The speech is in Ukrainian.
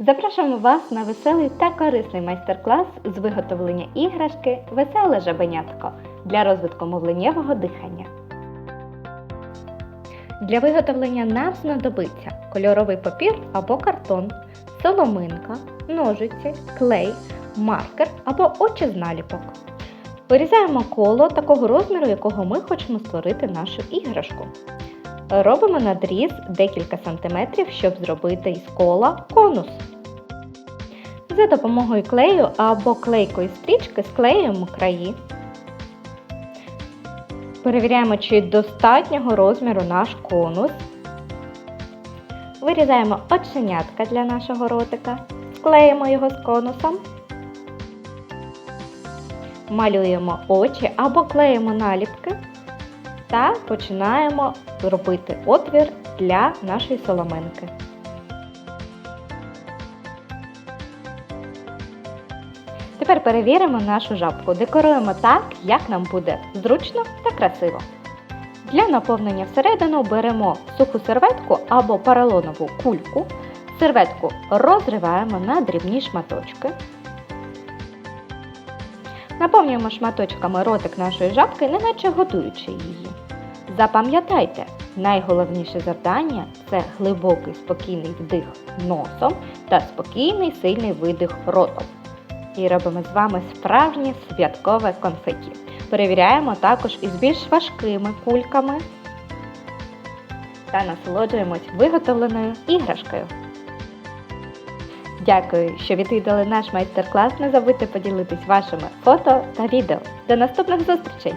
Запрошуємо вас на веселий та корисний майстер-клас з виготовлення іграшки Веселе жабенятко для розвитку мовленнєвого дихання. Для виготовлення нам знадобиться кольоровий папір або картон, соломинка, ножиці, клей, маркер або очі з наліпок. Вирізаємо коло такого розміру, якого ми хочемо створити нашу іграшку. Робимо надріз декілька сантиметрів, щоб зробити із кола конус. За допомогою клею або клейкої стрічки склеюємо краї. Перевіряємо, чи достатнього розміру наш конус. Вирізаємо оченятка для нашого ротика, склеїмо його з конусом. Малюємо очі або клеїмо наліпки та починаємо робити отвір для нашої соломинки. Тепер перевіримо нашу жабку. Декоруємо так, як нам буде зручно та красиво. Для наповнення всередину беремо суху серветку або поролонову кульку. Серветку розриваємо на дрібні шматочки. Наповнюємо шматочками ротик нашої жабки, неначе готуючи її. Запам'ятайте, найголовніше завдання це глибокий спокійний вдих носом та спокійний сильний видих ротом. І робимо з вами справжнє святкове конфеті. Перевіряємо також із більш важкими кульками та насолоджуємось виготовленою іграшкою. Дякую, що відвідали наш майстер-клас. Не забудьте поділитись вашими фото та відео. До наступних зустрічей!